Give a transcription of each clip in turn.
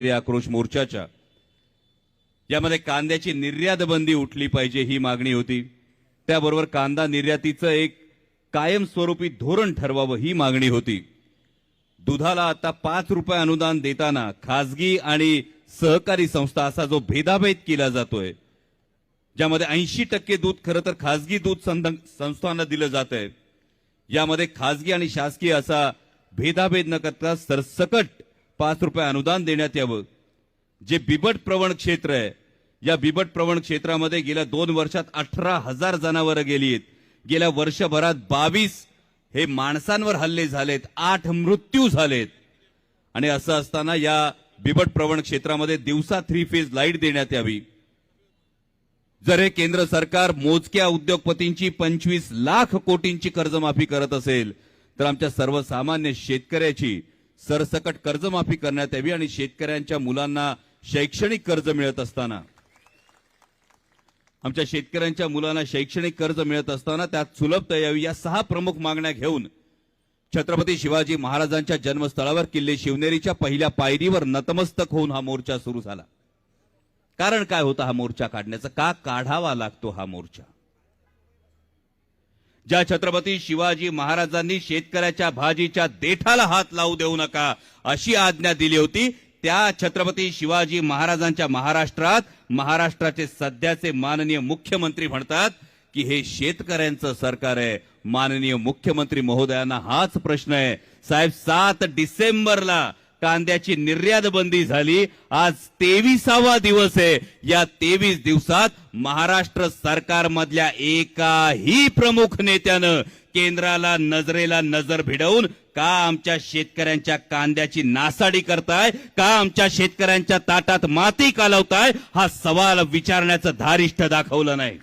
आक्रोश मोर्चाच्या यामध्ये कांद्याची निर्यात बंदी उठली पाहिजे ही मागणी होती. त्याबरोबर कांदा निर्यातीचं एक कायमस्वरूपी धोरण ठरवावं ही मागणी होती. दुधाला आता पाच रुपये अनुदान देताना खासगी आणि सहकारी संस्था असा जो भेदाभेद केला जातोय ज्यामध्ये ऐंशी टक्के दूध खरं तर खासगी दूध संध- संस्थांना दिलं जात आहे यामध्ये खासगी आणि शासकीय असा भेदाभेद न करता सरसकट पाच रुपये अनुदान देण्यात यावं. जे बिबट प्रवण क्षेत्र आहे या बिबट प्रवण क्षेत्रामध्ये गेल्या दोन वर्षात अठरा हजार जनावरं गेली आहेत गेल्या वर्षभरात बावीस हे माणसांवर हल्ले झालेत आठ मृत्यू झालेत. आणि असं असताना या बिबट प्रवण क्षेत्रामध्ये दिवसा थ्री फेज लाइट देण्यात यावी. जर हे केंद्र सरकार मोजक्या उद्योगपतींची पंचवीस लाख कोटींची कर्जमाफी करत असेल तर आमच्या सर्वसामान्य शेतकऱ्याची सरसकट कर्जमाफी करण्यात यावी आणि शेतकऱ्यांच्या मुलांना शैक्षणिक कर्ज मिळत असताना. आमच्या शेतकऱ्यांच्या मुलांना शैक्षणिक कर्ज मिळत असताना त्यात सुलभता यावी या सहा प्रमुख मागण्या घेऊन छत्रपती शिवाजी महाराजांच्या जन्मस्थळावर किल्ले शिवनेरीच्या पहिल्या पायरीवर नतमस्तक होऊन हा मोर्चा सुरू झाला. कारण काय होतं हा मोर्चा काढण्याचं? का काढावा लागतो हा मोर्चा? ज्या छत्रपती शिवाजी महाराजांनी शेतकऱ्याच्या भाजीच्या देठाला हात लावू देऊ नका अशी आज्ञा दिली होती. त्या छत्रपती शिवाजी महाराजांच्या महाराष्ट्रात महाराष्ट्राचे सध्याचे माननीय मुख्यमंत्री म्हणतात की हे शेतकऱ्यांचं सरकार आहे. माननीय मुख्यमंत्री महोदयांना हाच प्रश्न आहे. साहेब सात डिसेंबरला कांद्याची निर्यात बंदी झाली. आज तेविसावा दिवस आहे. या तेवीस दिवसात महाराष्ट्र सरकारमधल्या एकाही प्रमुख नेत्यानं केंद्राला नजरेला नजर भिडवून का आमच्या शेतकऱ्यांच्या कांद्याची नासाडी करताय का आमच्या शेतकऱ्यांच्या ताटात माती कालवताय हा सवाल विचारण्याचं धारिष्ठ दाखवलं नाही.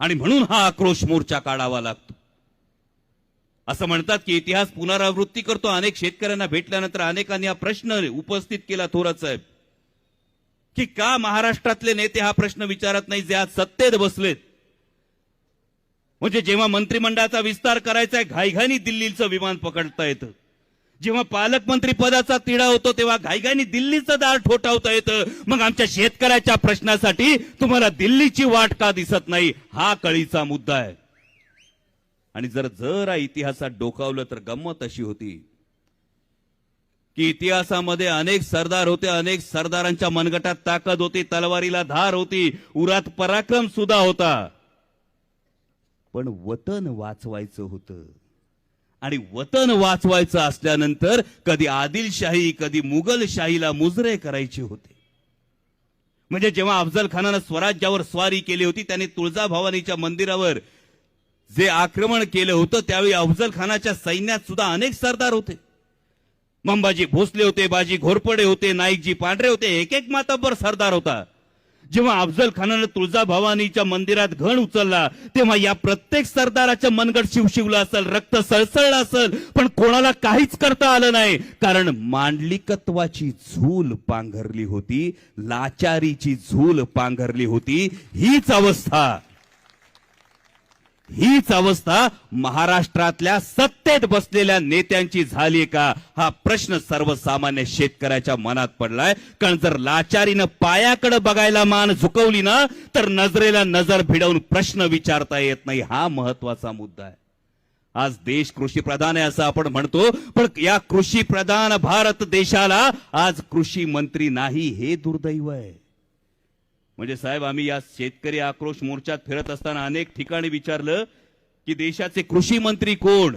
आणि म्हणून हा आक्रोश मोर्चा काढावा लागतो. असं म्हणतात की इतिहास पुनरावृत्ती करतो. अनेक शेतकऱ्यांना भेटल्यानंतर अनेकांनी हा प्रश्न उपस्थित केला थोरात साहेब. की का महाराष्ट्रातले नेते हा प्रश्न विचारत नाही? जे आज सत्तेत बसलेत. म्हणजे जेव्हा मंत्रिमंडळाचा विस्तार करायचा आहे घाईघाईनी दिल्लीचं विमान पकडता येतं. जेव्हा पालकमंत्री पदाचा तिढा होतो तेव्हा घाईघाईनी दिल्लीचं दार ठोठावता येतं. मग आमच्या शेतकऱ्याच्या प्रश्नासाठी तुम्हाला दिल्लीची वाट का दिसत नाही? हा कळीचा मुद्दा आहे. आणि जर जरा इतिहासात डोकावलं तर गंमत अशी होती की इतिहासामध्ये अनेक सरदार होते अनेक सरदारांच्या मनगटात ताकद होती तलवारीला धार होती उरात पराक्रम सुद्धा होता. पण वतन वाचवायचं होतं. आणि वतन वाचवायचं असल्यानंतर कधी आदिलशाही कधी मुघलशाहीला मुजरे करायचे होते. म्हणजे जेव्हा अफजल खानानं स्वराज्यावर स्वारी केली होती त्याने तुळजाभवानीच्या मंदिरावर जे आक्रमण केलं होतं त्यावेळी अफजल खानाच्या सैन्यात सुद्धा अनेक सरदार होते. मंबाजी भोसले होते बाजी घोरपडे होते नाईकजी पांढरे होते एक एक माताबर सरदार होता. जेव्हा अफजल खानानं तुळजाभवानीच्या मंदिरात घण उचलला तेव्हा या प्रत्येक सरदाराच्या मनगट शिवशिवलं असेल रक्त सळसळलं असेल पण कोणाला काहीच करता आलं नाही. कारण मांडलिकत्वाची झूल पांघरली होती लाचारीची झूल पांघरली होती हीच अवस्था. हीच अवस्था महाराष्ट्रातल्या सत्तेत बसलेल्या नेत्यांची झाली का? हा प्रश्न सर्वसामान्य शेतकऱ्याच्या मनात पडलाय. कारण जर लाचारीनं पायाकडे बघायला मान झुकवली ना तर नजरेला नजर भिडवून प्रश्न विचारता येत नाही. हा महत्त्वाचा मुद्दा आहे. आज देश कृषी प्रधान आहे असं आपण म्हणतो पण या कृषी प्रधान भारत देशाला आज कृषी मंत्री नाही हे दुर्दैव आहे. म्हणजे साहेब आम्ही या शेतकरी आक्रोश मोर्चात फिरत असताना अनेक ठिकाणी विचारलं की देशाचे कृषी मंत्री कोण?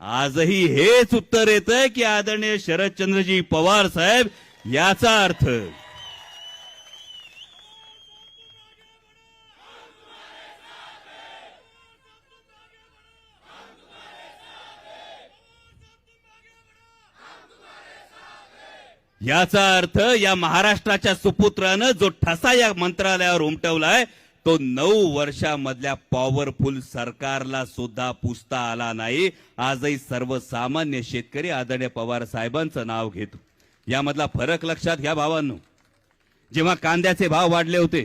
आजही हेच उत्तर येत आहे की आदरणीय शरदचंद्रजी पवार साहेब याचा अर्थ याचा अर्थ या महाराष्ट्राच्या सुपुत्रानं जो ठसा या मंत्रालयावर उमटवलाय तो नऊ वर्षामधल्या पॉवरफुल सरकारला सुद्धा पुसता आला नाही. आजही सर्वसामान्य शेतकरी आदरणीय पवार साहेबांचं नाव घेतो. यामधला फरक लक्षात घ्या भावांनो. जेव्हा कांद्याचे भाव वाढले होते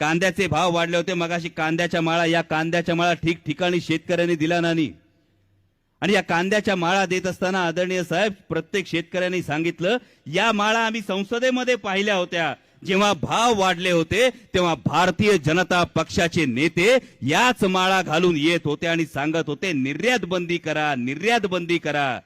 कांद्याचे भाव वाढले होते मगाशी कांद्याच्या माळा या कांद्याच्या माळा ठिकठिकाणी शेतकऱ्यांनी दिला नाही. आणि या कांद्याच्या माळा देत असताना आदरणीय साहेब प्रत्येक शेतकऱ्यांनी सांगितलं या माळा आम्ही संसदेमध्ये पाहिल्या होत्या. जेव्हा भाव वाढले होते तेव्हा भारतीय जनता पक्षाचे नेते याच माळा घालून येत होते आणि सांगत होते निर्यात बंदी करा निर्यात बंदी करा.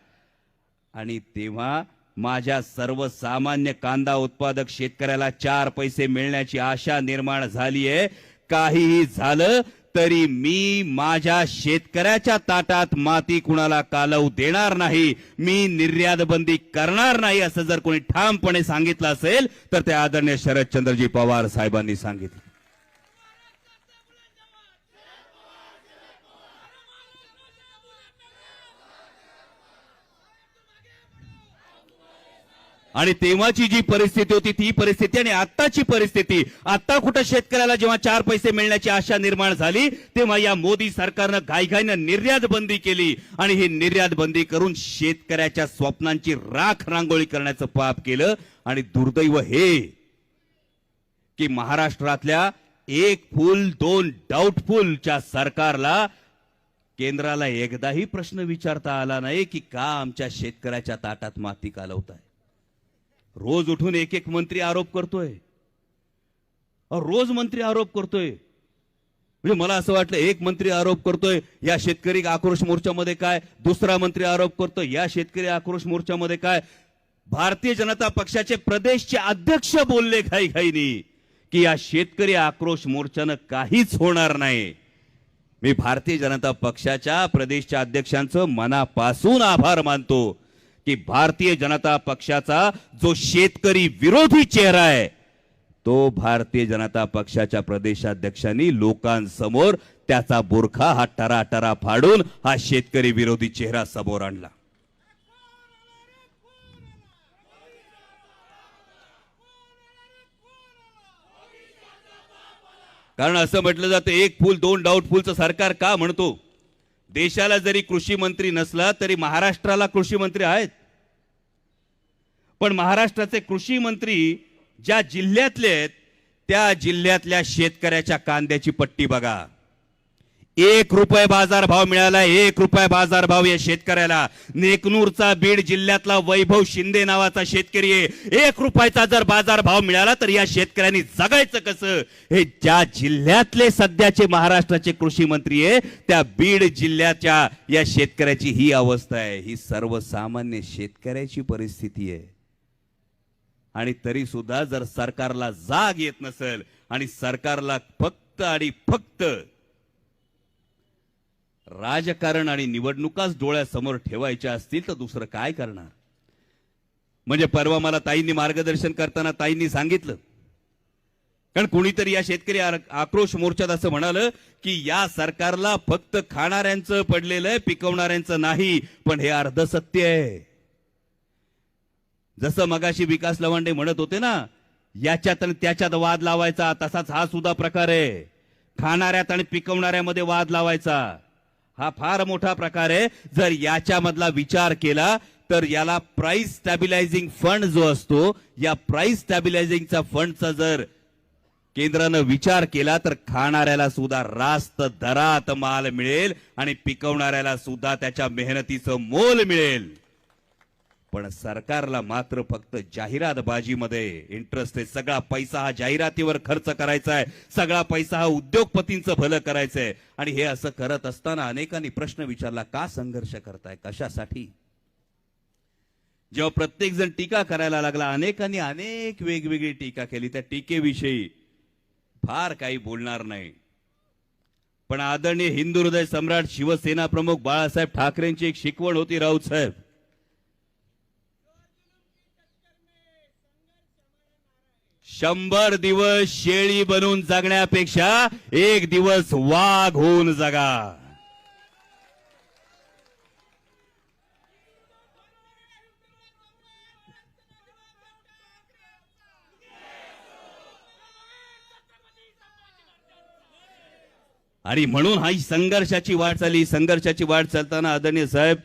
आणि तेव्हा माझ्या सर्वसामान्य कांदा उत्पादक शेतकऱ्याला चार पैसे मिळण्याची आशा निर्माण झाली आहे काहीही झालं तरी मी माझ्या शेतकऱ्याच्या ताटात माती कुणाला कालवू देणार नाही मी निर्यात बंदी करणार नाही असं जर कोणी ठामपणे सांगितलं असेल तर ते आदरणीय शरदचंद्रजी पवार साहेबांनी सांगितलं. आणि तेव्हाची जी परिस्थिती होती ती परिस्थिती आणि आत्ताची परिस्थिती आता कुठं शेतकऱ्याला जेव्हा चार पैसे मिळण्याची आशा निर्माण झाली तेव्हा या मोदी सरकारनं घाईघाईनं निर्यात बंदी केली आणि ही निर्यात बंदी करून शेतकऱ्याच्या स्वप्नांची राख रांगोळी करण्याचं पाप केलं. आणि दुर्दैव हे की महाराष्ट्रातल्या एक फुल दोन डाऊटफुलच्या सरकारला केंद्राला एकदाही प्रश्न विचारता आला नाही की का आमच्या शेतकऱ्याच्या ताटात माती कालवताय. रोज उठून एक एक मंत्री आरोप करतोय. रोज मंत्री आरोप करतोय. म्हणजे मला असं वाटलं एक मंत्री आरोप करतोय या शेतकरी आक्रोश मोर्चामध्ये काय? दुसरा मंत्री आरोप करतोय या शेतकरी आक्रोश मोर्चामध्ये काय? भारतीय जनता पक्षाचे प्रदेशचे अध्यक्ष बोलले घाई घाईनी की या शेतकरी आक्रोश मोर्चानं काहीच होणार नाही. मी भारतीय जनता पक्षाच्या प्रदेशच्या अध्यक्षांचं मनापासून आभार मानतो. की भारतीय जनता पक्षाचा जो शेतकरी विरोधी चेहरा आहे तो भारतीय जनता पक्षाच्या प्रदेशाध्यक्षांनी लोकांसमोर त्याचा बुरखा हा टरा टरा फाडून हा शेतकरी विरोधी चेहरा समोर आणला. कारण असं म्हटलं जातं एक फुल दोन डाऊटफुलचं सरकार का म्हणतो? देशाला जरी कृषी मंत्री नसला तरी महाराष्ट्राला कृषी मंत्री आहेत. पण महाराष्ट्राचे कृषी मंत्री ज्या जिल्ह्यातले आहेत त्या जिल्ह्यातल्या शेतकऱ्याच्या कांद्याची पट्टी बघा. एक रुपये बाजार भाव मिळाला एक रुपये बाजार भाव या शेतकऱ्याला. नेकनूरचा बीड जिल्ह्यातला वैभव शिंदे नावाचा शेतकरी आहे. एक रुपयाचा जर बाजार भाव मिळाला तर या शेतकऱ्यांनी जगायचं कसं? हे ज्या जिल्ह्यातले सध्याचे महाराष्ट्राचे कृषी मंत्री आहे त्या बीड जिल्ह्याच्या या शेतकऱ्याची ही अवस्था आहे. ही सर्वसामान्य शेतकऱ्याची परिस्थिती आहे. आणि तरी सुद्धा जर सरकारला जाग येत नसेल आणि सरकारला फक्त आणि फक्त राजकारण आणि निवडणुकाच डोळ्यासमोर ठेवायच्या असतील तर दुसरं काय करणार? म्हणजे परवा मला ताईंनी मार्गदर्शन करताना ताईंनी सांगितलं. कारण कुणीतरी या शेतकरी आक्रोश मोर्चात असं म्हणालं की या सरकारला फक्त खाणाऱ्यांचं पडलेलं आहे पिकवणाऱ्यांचं नाही पण हे अर्ध सत्य आहे. जसं मगाशी विकास लवांडे म्हणत होते ना याच्यात आणि त्याच्यात वाद लावायचा तसाच हा सुद्धा प्रकार आहे. खाणाऱ्यात आणि पिकवणाऱ्यामध्ये वाद लावायचा. हा फार मोठा प्रकार आहे. जर याच्यामधला विचार केला तर याला प्राइस स्टॅबिलायझिंग फंड जो असतो या प्राइस स्टॅबिलायझिंगचा फंडचा जर केंद्रानं विचार केला तर खाणाऱ्याला सुद्धा रास्त दरात माल मिळेल आणि पिकवणाऱ्याला सुद्धा त्याच्या मेहनतीचं मोल मिळेल. पण सरकारला मात्र फक्त जाहिरात बाजीमध्ये इंटरेस्ट आहे. सगळा पैसा हा जाहिरातीवर खर्च करायचा आहे. सगळा पैसा हा उद्योगपतींचं भलं करायचं आहे आणि हे असं करत असताना अनेकांनी प्रश्न विचारला का संघर्ष करताय? कशासाठी? जेव्हा प्रत्येक जण टीका करायला लागला अनेकांनी अनेक वेगवेगळी टीका केली. त्या टीकेविषयी फार काही बोलणार नाही. पण आदरणीय हिंदू हृदय सम्राट शिवसेना प्रमुख बाळासाहेब ठाकरेंची एक शिकवण होती राऊत साहेब. शंभर दिवस शेळी बनून जगण्यापेक्षा एक दिवस वाघ होऊन जगा. आणि म्हणून हा ही संघर्षाची वाट चालली. संघर्षाची वाट चालताना आदरणीय साहेब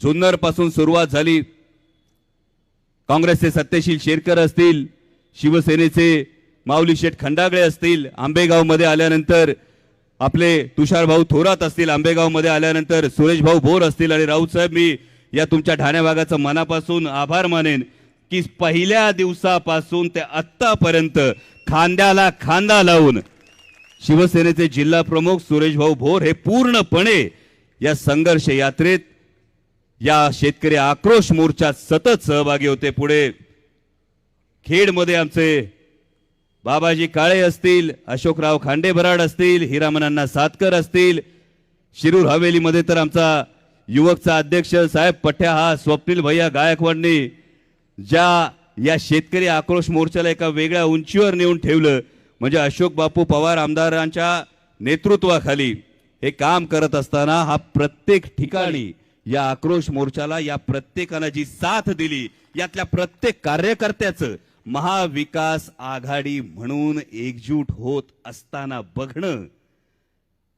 जुन्नरपासून सुरुवात झाली. काँग्रेसचे सत्यशील शेरकर असतील शिवसेनेचे माऊली शेठ खंडागळे असतील आंबेगावमध्ये आल्यानंतर आपले तुषार भाऊ थोरात असतील आंबेगावमध्ये आल्यानंतर सुरेशभाऊ भोर असतील आणि राऊत साहेब मी या तुमच्या ठाण्या भागाचं मनापासून आभार मानेन की पहिल्या दिवसापासून ते आत्तापर्यंत खांद्याला खांदा लावून शिवसेनेचे जिल्हा प्रमुख सुरेशभाऊ भोर हे पूर्णपणे या संघर्ष यात्रेत या शेतकरी आक्रोश मोर्चात सतत सहभागी होते पुढे. खेडमध्ये आमचे बाबाजी काळे असतील अशोकराव खांडेभराड असतील हिरामनांना सातकर असतील शिरूर हवेलीमध्ये तर आमचा युवकचा अध्यक्ष साहेब पठ्या हा स्वप्नील भैया गायकवाडनी ज्या या शेतकरी आक्रोश मोर्चाला एका वेगळ्या उंचीवर नेऊन ठेवलं म्हणजे अशोक बापू पवार आमदारांच्या नेतृत्वाखाली हे काम करत असताना हा प्रत्येक ठिकाणी या आक्रोश मोर्चाला या प्रत्येकानं जी साथ दिली यातल्या प्रत्येक कार्यकर्त्याचं महाविकास आघाडी म्हणून एकजूट होत असताना बघणं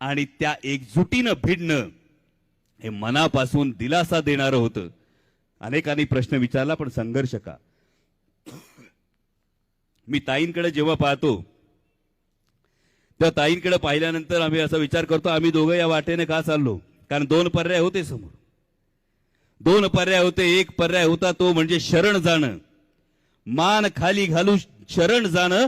आणि त्या एकजुटीनं भिडणं हे मनापासून दिलासा देणारं होतं. अनेकांनी प्रश्न विचारला पण संघर्ष का? मी ताईंकडे जेव्हा पाहतो त्या ताईंकडे पाहिल्यानंतर आम्ही असा विचार करतो आम्ही दोघं या वाटेने का चाललो? कारण दोन पर्याय होते समोर. दोन पर्याय होते. एक पर्याय होता तो म्हणजे शरण जाणं. मान खाली घालून शरण जाणं.